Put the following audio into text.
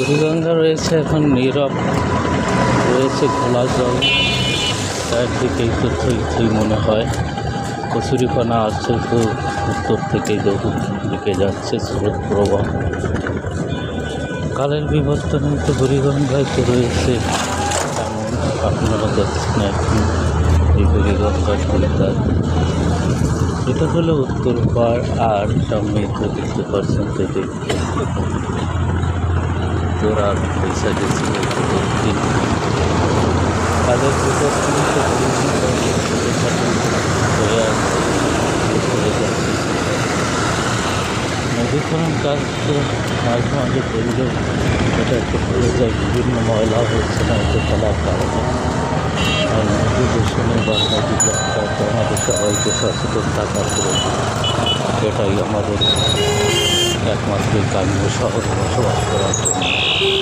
বুড়িগঙ্গা রয়েছে, এখন নীরব রয়েছে ঘোলা জল। চারদিকেই তো থই থই মনে হয়। কচুরিপানা আসছে তো উত্তর থেকে দক্ষিণ দিকে যাচ্ছে স্রোত প্রবাহ। কালের বিবর্তনে তো বুড়িগঙ্গায় তো রয়েছে। এমন আপনারা যাচ্ছেন এখন এই বুড়িগঙ্গার কলকাতা এটা হলো উত্তর পাড় আর সামনে তো দেখতে পাচ্ছেন দেখতে তোরা পয়সা গেছিল দক্ষিণ কালের বিবর্তনে তো হয়ে আছে চলে যাচ্ছে নদীকরণ কাজ তো মাঝে মাঝে করলেও এটা একটু ভুলে যায়। বিভিন্ন ময়লা হচ্ছে না এতে ফেলার কারণে আর নদী দূষণে বা নদী আমাদের সবাইকে সচেতন থাকা প্রয়োজন এটাই আমাদের একমাত্র গ্রাম্য শহরে বসবাস করার জন্য।